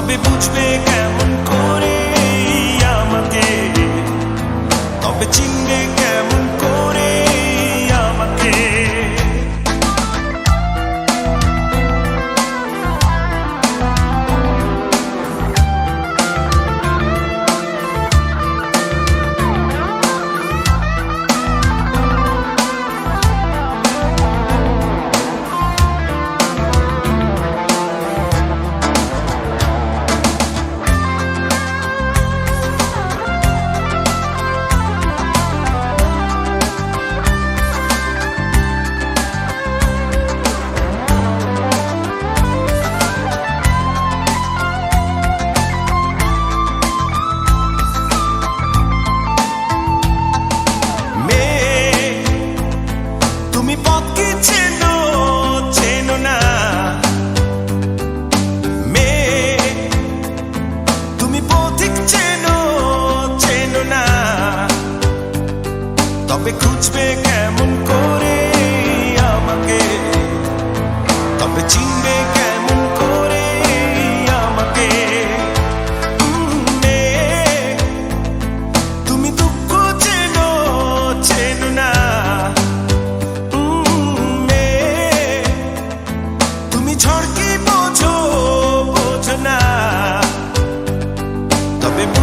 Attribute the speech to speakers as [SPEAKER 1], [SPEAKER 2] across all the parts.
[SPEAKER 1] তবে বুঝবে কেন?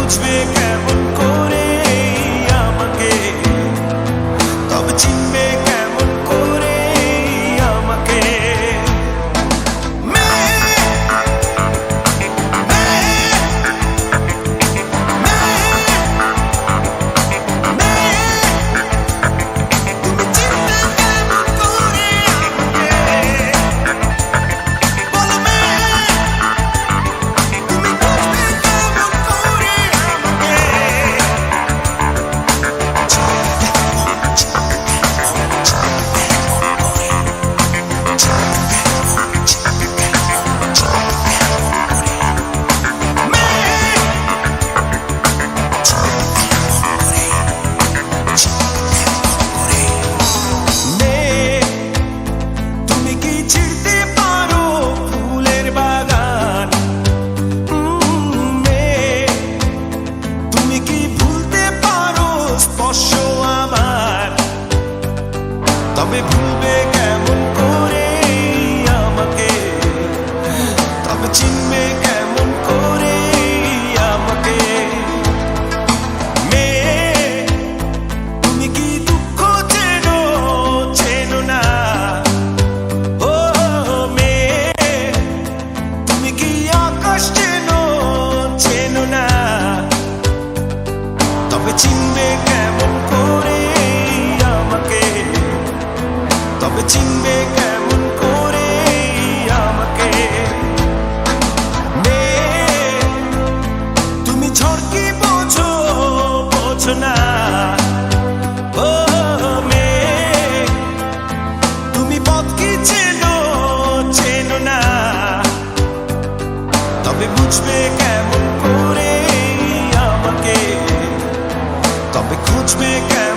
[SPEAKER 1] Weg তবে ভুলবে কেমন করে আমাকে? তবে চিনবে তবে চিনবে কেমন করে আমাকে। তুমি ঝড়কি বোঝো? বোঝো না। তবে বুঝবে কেমন করে আমাকে। তবে খুঁজবে কেমন